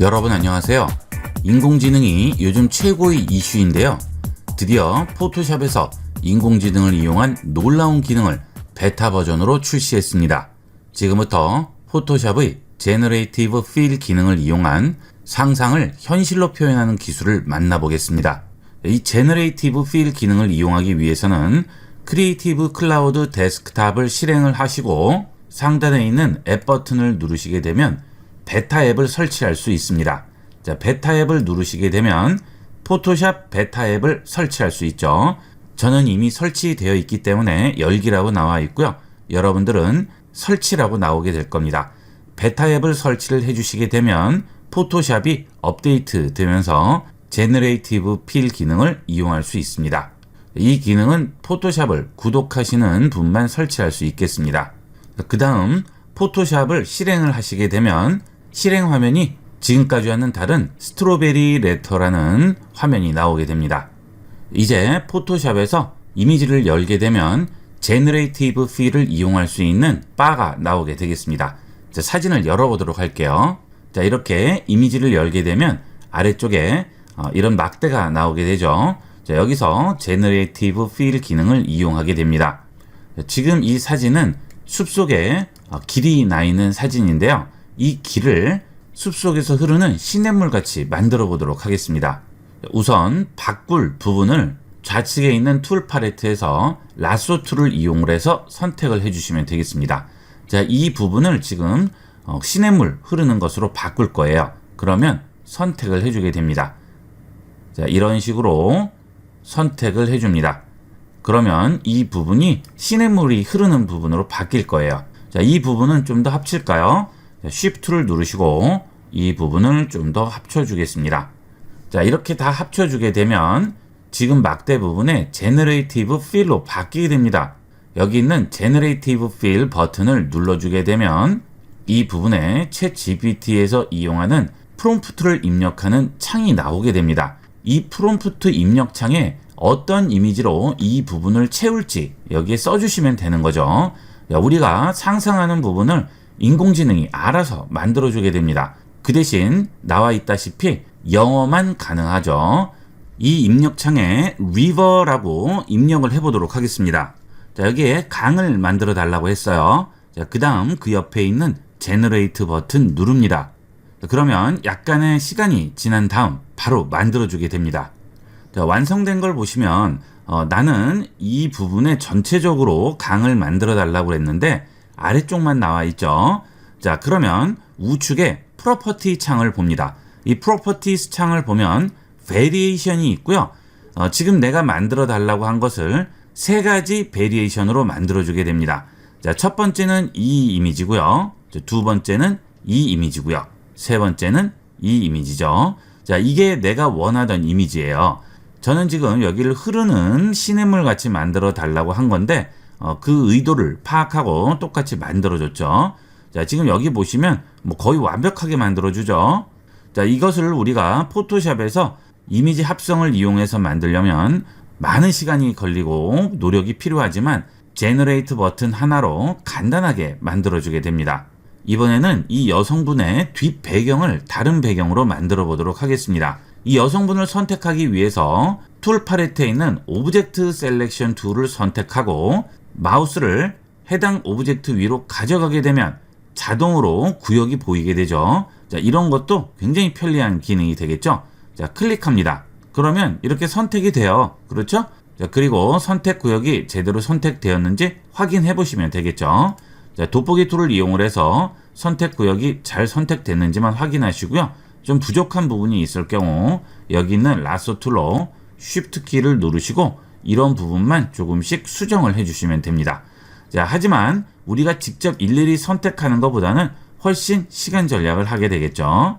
여러분 안녕하세요. 인공지능이 요즘 최고의 이슈인데요. 드디어 포토샵에서 인공지능을 이용한 놀라운 기능을 베타 버전으로 출시했습니다. 지금부터 포토샵의 제너레이티브 필 기능을 이용한 상상을 현실로 표현하는 기술을 만나보겠습니다. 이 제너레이티브 필 기능을 이용하기 위해서는 크리에이티브 클라우드 데스크탑을 실행을 하시고 상단에 있는 앱 버튼을 누르시게 되면 베타 앱을 설치할 수 있습니다. 자, 베타 앱을 누르시게 되면 포토샵 베타 앱을 설치할 수 있죠. 저는 이미 설치되어 있기 때문에 열기라고 나와 있고요. 여러분들은 설치라고 나오게 될 겁니다. 베타 앱을 설치를 해주시게 되면 포토샵이 업데이트 되면서 제너레이티브 필 기능을 이용할 수 있습니다. 이 기능은 포토샵을 구독하시는 분만 설치할 수 있겠습니다. 그 다음 포토샵을 실행을 하시게 되면 실행 화면이 지금까지와는 다른 스트로베리 레터라는 화면이 나오게 됩니다. 이제 포토샵에서 이미지를 열게 되면 제너레이티브 필을 이용할 수 있는 바가 나오게 되겠습니다. 자, 사진을 열어보도록 할게요. 자, 이렇게 이미지를 열게 되면 아래쪽에 어, 이런 막대가 나오게 되죠. 자, 여기서 제너레이티브 필 기능을 이용하게 됩니다. 자, 지금 이 사진은 숲속에 어, 길이 나 있는 사진인데요. 이 길을 숲속에서 흐르는 시냇물 같이 만들어 보도록 하겠습니다. 우선 바꿀 부분을 좌측에 있는 툴 팔레트에서 라소 툴을 이용을 해서 선택을 해주시면 되겠습니다. 자, 이 부분을 지금 어, 시냇물 흐르는 것으로 바꿀 거예요. 그러면 선택을 해주게 됩니다. 자, 이런 식으로 선택을 해줍니다. 그러면 이 부분이 시냇물이 흐르는 부분으로 바뀔 거예요. 자, 이 부분은 좀 더 합칠까요? 자, Shift를 누르시고 이 부분을 좀 더 합쳐주겠습니다. 자, 이렇게 다 합쳐주게 되면 지금 막대 부분에 Generative Fill로 바뀌게 됩니다. 여기 있는 Generative Fill 버튼을 눌러주게 되면 이 부분에 챗 GPT에서 이용하는 프롬프트를 입력하는 창이 나오게 됩니다. 이 프롬프트 입력 창에 어떤 이미지로 이 부분을 채울지 여기에 써주시면 되는 거죠. 우리가 상상하는 부분을 인공지능이 알아서 만들어주게 됩니다. 그 대신 나와 있다시피 영어만 가능하죠. 이 입력창에 river라고 입력을 해보도록 하겠습니다. 자, 여기에 강을 만들어 달라고 했어요. 자, 그 다음 그 옆에 있는 generate 버튼 누릅니다. 자, 그러면 약간의 시간이 지난 다음 바로 만들어주게 됩니다. 자, 완성된 걸 보시면 어, 나는 이 부분에 전체적으로 강을 만들어 달라고 했는데 아래쪽만 나와 있죠. 자, 그러면 우측에 프로퍼티 창을 봅니다. 이 프로퍼티스 창을 보면 베리에이션이 있고요. 어, 지금 내가 만들어 달라고 한 것을 세 가지 베리에이션으로 만들어 주게 됩니다. 자, 첫 번째는 이 이미지고요. 두 번째는 이 이미지고요. 세 번째는 이 이미지죠. 자, 이게 내가 원하던 이미지예요. 저는 지금 여기를 흐르는 시냇물 같이 만들어 달라고 한 건데 어, 그 의도를 파악하고 똑같이 만들어 줬죠. 자, 지금 여기 보시면 뭐 거의 완벽하게 만들어 주죠. 자, 이것을 우리가 포토샵에서 이미지 합성을 이용해서 만들려면 많은 시간이 걸리고 노력이 필요하지만 제너레이트 버튼 하나로 간단하게 만들어 주게 됩니다. 이번에는 이 여성분의 뒷 배경을 다른 배경으로 만들어 보도록 하겠습니다. 이 여성분을 선택하기 위해서 툴 팔레트에 있는 오브젝트 셀렉션 툴을 선택하고 마우스를 해당 오브젝트 위로 가져가게 되면 자동으로 구역이 보이게 되죠. 자, 이런 것도 굉장히 편리한 기능이 되겠죠. 자, 클릭합니다. 그러면 이렇게 선택이 돼요. 그렇죠? 자, 그리고 선택 구역이 제대로 선택되었는지 확인해 보시면 되겠죠. 자, 돋보기 툴을 이용을 해서 선택 구역이 잘 선택됐는지만 확인하시고요. 좀 부족한 부분이 있을 경우 여기 있는 라소 툴로 Shift 키를 누르시고 이런 부분만 조금씩 수정을 해주시면 됩니다. 자, 하지만 우리가 직접 일일이 선택하는 것보다는 훨씬 시간 절약을 하게 되겠죠.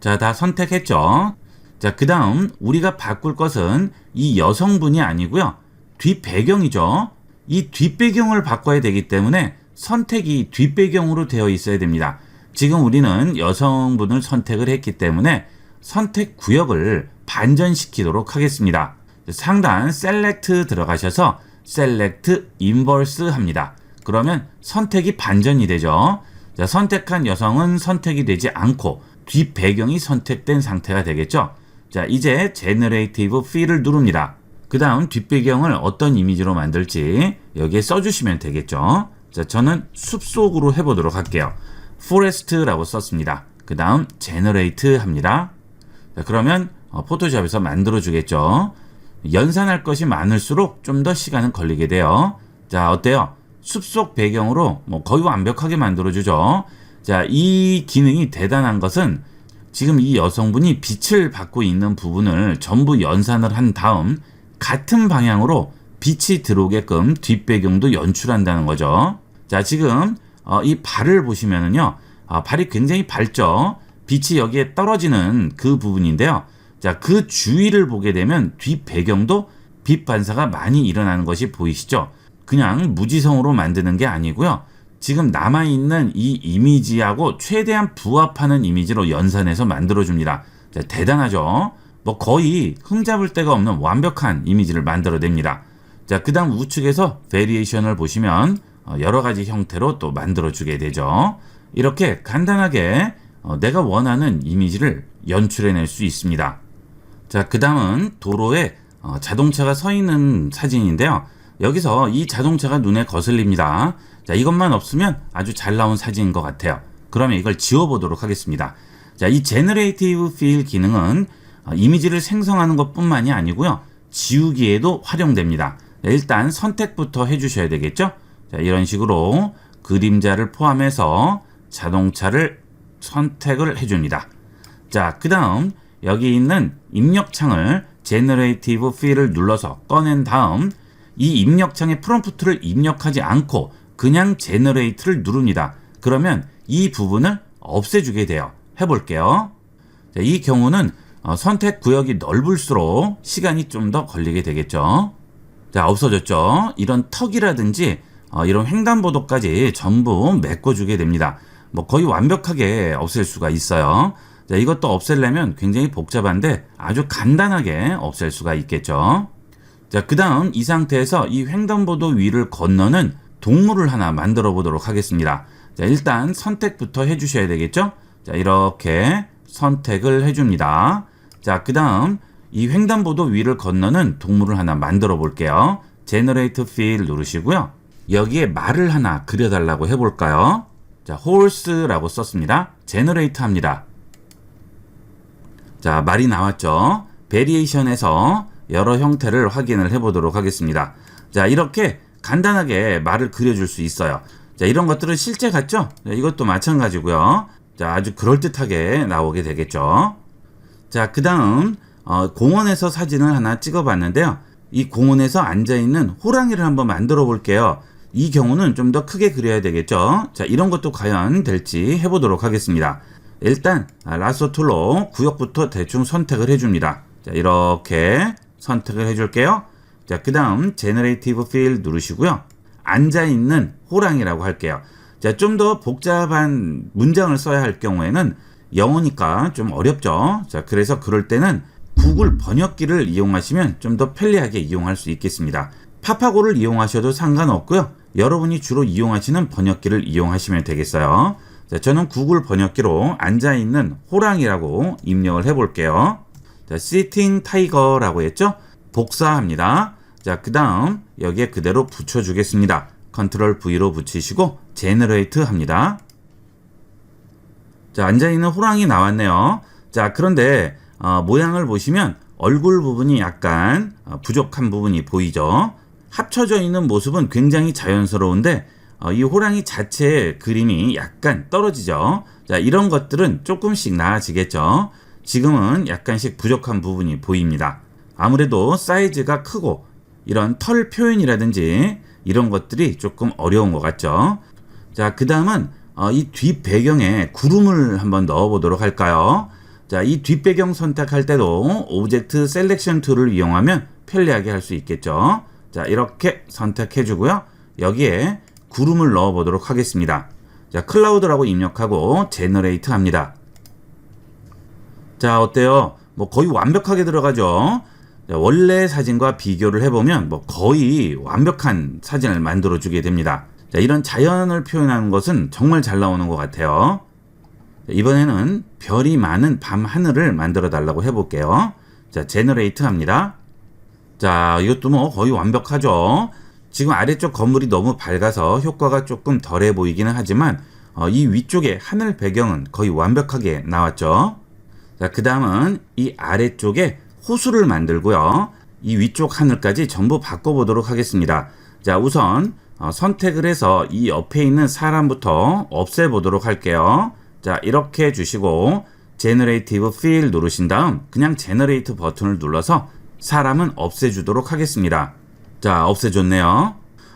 자, 다 선택했죠. 자, 그 다음 우리가 바꿀 것은 이 여성분이 아니고요. 뒷배경이죠. 이 뒷배경을 바꿔야 되기 때문에 선택이 뒷배경으로 되어 있어야 됩니다. 지금 우리는 여성분을 선택을 했기 때문에 선택 구역을 반전시키도록 하겠습니다. 상단 셀렉트 들어가셔서 셀렉트 인버스 합니다. 그러면 선택이 반전이 되죠. 자, 선택한 여성은 선택이 되지 않고 뒷 배경이 선택된 상태가 되겠죠. 자, 이제 Generative Fill을 누릅니다. 그 다음 뒷배경을 어떤 이미지로 만들지 여기에 써주시면 되겠죠. 자, 저는 숲속으로 해보도록 할게요. Forest라고 썼습니다. 그 다음 Generate 합니다. 자, 그러면 어, 포토샵에서 만들어 주겠죠. 연산할 것이 많을수록 좀 더 시간은 걸리게 돼요. 자, 어때요? 숲속 배경으로 뭐 거의 완벽하게 만들어 주죠. 자, 이 기능이 대단한 것은 지금 이 여성분이 빛을 받고 있는 부분을 전부 연산을 한 다음 같은 방향으로 빛이 들어오게끔 뒷배경도 연출한다는 거죠. 자, 지금 어, 이 발을 보시면은요. 아, 발이 굉장히 밝죠. 빛이 여기에 떨어지는 그 부분인데요. 자, 그 주위를 보게 되면 뒷 배경도 빛 반사가 많이 일어나는 것이 보이시죠? 그냥 무지성으로 만드는 게 아니고요. 지금 남아있는 이 이미지하고 최대한 부합하는 이미지로 연산해서 만들어줍니다. 자, 대단하죠? 뭐 거의 흠잡을 데가 없는 완벽한 이미지를 만들어냅니다. 자, 그 다음 우측에서 베리에이션을 보시면 어, 여러 가지 형태로 또 만들어주게 되죠. 이렇게 간단하게 어, 내가 원하는 이미지를 연출해낼 수 있습니다. 자, 그 다음은 도로에 어, 자동차가 서 있는 사진인데요. 여기서 이 자동차가 눈에 거슬립니다. 자, 이것만 없으면 아주 잘 나온 사진인 것 같아요. 그러면 이걸 지워보도록 하겠습니다. 자, 이 Generative Fill 기능은 어, 이미지를 생성하는 것 뿐만이 아니고요. 지우기에도 활용됩니다. 자, 일단 선택부터 해주셔야 되겠죠? 자, 이런 식으로 그림자를 포함해서 자동차를 선택을 해줍니다. 자, 그 다음 여기 있는 입력창을 Generative Fill을 눌러서 꺼낸 다음 이 입력창에 프롬프트를 입력하지 않고 그냥 Generate를 누릅니다. 그러면 이 부분을 없애주게 돼요. 해볼게요. 자, 이 경우는 어, 선택 구역이 넓을수록 시간이 좀 더 걸리게 되겠죠. 자, 없어졌죠. 이런 턱이라든지 어, 이런 횡단보도까지 전부 메꿔주게 됩니다. 뭐 거의 완벽하게 없앨 수가 있어요. 자, 이것도 없애려면 굉장히 복잡한데 아주 간단하게 없앨 수가 있겠죠. 자, 그 다음 이 상태에서 이 횡단보도 위를 건너는 동물을 하나 만들어 보도록 하겠습니다. 자, 일단 선택부터 해주셔야 되겠죠? 자, 이렇게 선택을 해줍니다. 자, 그 다음 이 횡단보도 위를 건너는 동물을 하나 만들어 볼게요. Generate Fill 누르시고요. 여기에 말을 하나 그려달라고 해볼까요? 자, horse라고 썼습니다. generate 합니다. 자, 말이 나왔죠? 베리에이션에서 여러 형태를 확인을 해보도록 하겠습니다. 자, 이렇게 간단하게 말을 그려줄 수 있어요. 자, 이런 것들은 실제 같죠? 자, 이것도 마찬가지고요. 자, 아주 그럴듯하게 나오게 되겠죠. 자, 그 다음, 어, 공원에서 사진을 하나 찍어봤는데요. 이 공원에서 앉아있는 호랑이를 한번 만들어 볼게요. 이 경우는 좀 더 크게 그려야 되겠죠. 자, 이런 것도 과연 될지 해보도록 하겠습니다. 일단, 아, 라sso 툴로 구역부터 대충 선택을 해줍니다. 자, 이렇게 선택을 해줄게요. 자, 그 다음, Generative Fill 누르시고요. 앉아있는 호랑이라고 할게요. 자, 좀 더 복잡한 문장을 써야 할 경우에는 영어니까 좀 어렵죠. 자, 그래서 그럴 때는 구글 번역기를 이용하시면 좀 더 편리하게 이용할 수 있겠습니다. 파파고를 이용하셔도 상관없고요. 여러분이 주로 이용하시는 번역기를 이용하시면 되겠어요. 자, 저는 구글 번역기로 앉아있는 호랑이라고 입력을 해볼게요. 자, sitting tiger라고 했죠? 복사합니다. 자, 그 다음 여기에 그대로 붙여주겠습니다. 컨트롤 V로 붙이시고 제너레이트 합니다. 자, 앉아있는 호랑이 나왔네요. 자, 그런데 어, 모양을 보시면 얼굴 부분이 약간 어, 부족한 부분이 보이죠? 합쳐져 있는 모습은 굉장히 자연스러운데 어, 이 호랑이 자체의 그림이 약간 떨어지죠. 자, 이런 것들은 조금씩 나아지겠죠. 지금은 약간씩 부족한 부분이 보입니다. 아무래도 사이즈가 크고 이런 털 표현이라든지 이런 것들이 조금 어려운 것 같죠. 자, 그 다음은 어, 이 뒷배경에 구름을 한번 넣어 보도록 할까요? 자, 이 뒷배경 선택할 때도 오브젝트 셀렉션 툴을 이용하면 편리하게 할 수 있겠죠. 자, 이렇게 선택해 주고요. 여기에 구름을 넣어 보도록 하겠습니다. 자, 클라우드라고 입력하고 제너레이트 합니다. 자, 어때요? 뭐 거의 완벽하게 들어가죠. 자, 원래 사진과 비교를 해보면 뭐 거의 완벽한 사진을 만들어 주게 됩니다. 자, 이런 자연을 표현하는 것은 정말 잘 나오는 것 같아요. 이번에는 별이 많은 밤 하늘을 만들어 달라고 해볼게요. 자, 제너레이트 합니다. 자, 이것도 뭐 거의 완벽하죠. 지금 아래쪽 건물이 너무 밝아서 효과가 조금 덜해 보이기는 하지만 어, 이 위쪽에 하늘 배경은 거의 완벽하게 나왔죠. 자, 그 다음은 이 아래쪽에 호수를 만들고요. 이 위쪽 하늘까지 전부 바꿔보도록 하겠습니다. 자, 우선 어, 선택을 해서 이 옆에 있는 사람부터 없애보도록 할게요. 자, 이렇게 해주시고 Generative Fill 누르신 다음 그냥 Generate 버튼을 눌러서 사람은 없애주도록 하겠습니다. 자, 없애줬네요.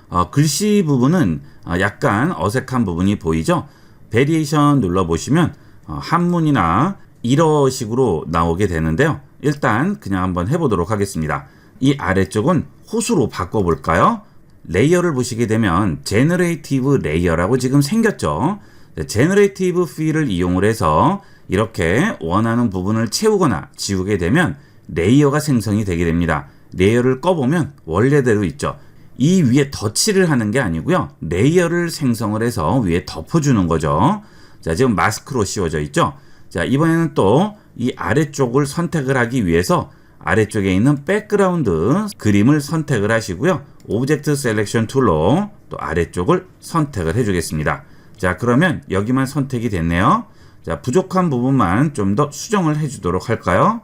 어, 글씨 부분은 어, 약간 어색한 부분이 보이죠? 베리에이션 눌러보시면 어, 한문이나 이런 식으로 나오게 되는데요. 일단 그냥 한번 해보도록 하겠습니다. 이 아래쪽은 호수로 바꿔볼까요? 레이어를 보시게 되면 제너레이티브 레이어라고 지금 생겼죠. 제너레이티브 필을 이용을 해서 이렇게 원하는 부분을 채우거나 지우게 되면 레이어가 생성이 되게 됩니다. 레이어를 꺼보면 원래대로 있죠. 이 위에 덧칠을 하는 게 아니고요. 레이어를 생성을 해서 위에 덮어주는 거죠. 자, 지금 마스크로 씌워져 있죠. 자, 이번에는 또 이 아래쪽을 선택을 하기 위해서 아래쪽에 있는 백그라운드 그림을 선택을 하시고요. 오브젝트 셀렉션 툴로 또 아래쪽을 선택을 해주겠습니다. 자, 그러면 여기만 선택이 됐네요. 자, 부족한 부분만 좀 더 수정을 해주도록 할까요?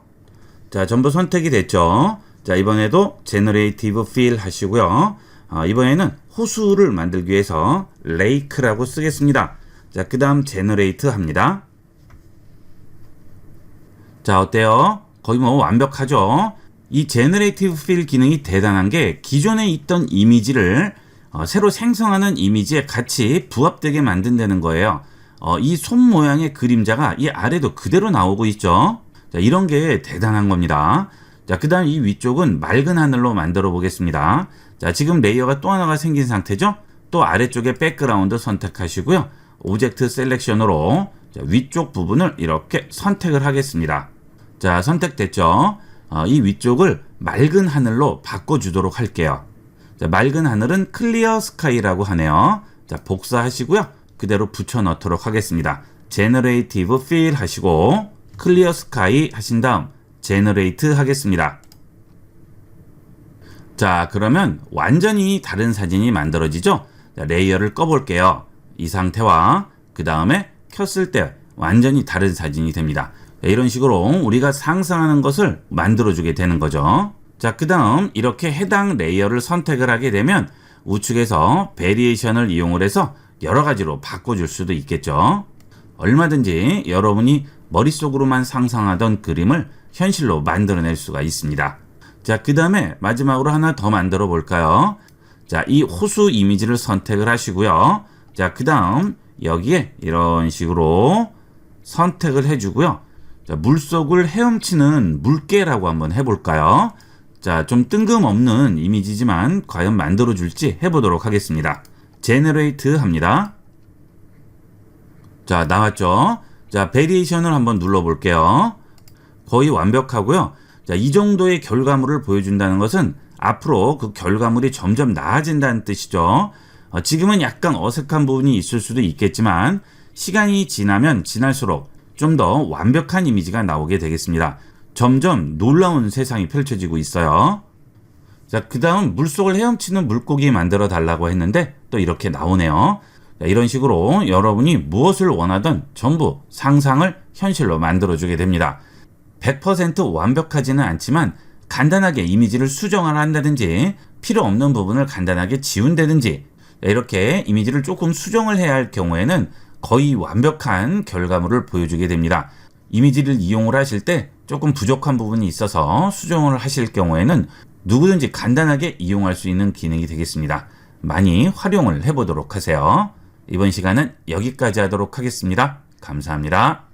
자, 전부 선택이 됐죠. 자, 이번에도 Generative Fill 하시고요. 아, 이번에는 호수를 만들기 위해서 Lake라고 쓰겠습니다. 자, 그 다음 Generate 합니다. 자, 어때요? 거의 뭐 완벽하죠? 이 Generative Fill 기능이 대단한 게 기존에 있던 이미지를 어, 새로 생성하는 이미지에 같이 부합되게 만든다는 거예요. 어, 이 손 모양의 그림자가 이 아래도 그대로 나오고 있죠. 자, 이런 게 대단한 겁니다. 자, 그 다음 이 위쪽은 맑은 하늘로 만들어 보겠습니다. 자, 지금 레이어가 또 하나가 생긴 상태죠? 또 아래쪽에 백그라운드 선택하시고요. 오젝트 셀렉션으로 자, 위쪽 부분을 이렇게 선택을 하겠습니다. 자, 선택됐죠? 어, 이 위쪽을 맑은 하늘로 바꿔주도록 할게요. 자, 맑은 하늘은 클리어 스카이라고 하네요. 자, 복사하시고요. 그대로 붙여 넣도록 하겠습니다. 제너레이티브 필 하시고 클리어 스카이 하신 다음 제너레이트 하겠습니다. 자, 그러면 완전히 다른 사진이 만들어지죠? 자, 레이어를 꺼볼게요. 이 상태와 그 다음에 켰을 때 완전히 다른 사진이 됩니다. 자, 이런 식으로 우리가 상상하는 것을 만들어주게 되는 거죠. 자, 그 다음 이렇게 해당 레이어를 선택을 하게 되면 우측에서 베리에이션을 이용을 해서 여러 가지로 바꿔줄 수도 있겠죠. 얼마든지 여러분이 머릿속으로만 상상하던 그림을 현실로 만들어낼 수가 있습니다. 자, 그 다음에 마지막으로 하나 더 만들어 볼까요? 자, 이 호수 이미지를 선택을 하시고요. 자, 그 다음 여기에 이런 식으로 선택을 해주고요. 자, 물속을 헤엄치는 물개라고 한번 해볼까요? 자, 좀 뜬금없는 이미지지만 과연 만들어줄지 해보도록 하겠습니다. 제너레이트 합니다. 자, 나왔죠? 자, 베리에이션을 한번 눌러볼게요. 거의 완벽하고요. 자, 이 정도의 결과물을 보여준다는 것은 앞으로 그 결과물이 점점 나아진다는 뜻이죠. 어, 지금은 약간 어색한 부분이 있을 수도 있겠지만 시간이 지나면 지날수록 좀 더 완벽한 이미지가 나오게 되겠습니다. 점점 놀라운 세상이 펼쳐지고 있어요. 자, 그 다음 물속을 헤엄치는 물고기 만들어 달라고 했는데 또 이렇게 나오네요. 자, 이런 식으로 여러분이 무엇을 원하든 전부 상상을 현실로 만들어주게 됩니다. 100% 완벽하지는 않지만 간단하게 이미지를 수정을 한다든지 필요 없는 부분을 간단하게 지운다든지 이렇게 이미지를 조금 수정을 해야 할 경우에는 거의 완벽한 결과물을 보여주게 됩니다. 이미지를 이용을 하실 때 조금 부족한 부분이 있어서 수정을 하실 경우에는 누구든지 간단하게 이용할 수 있는 기능이 되겠습니다. 많이 활용을 해보도록 하세요. 이번 시간은 여기까지 하도록 하겠습니다. 감사합니다.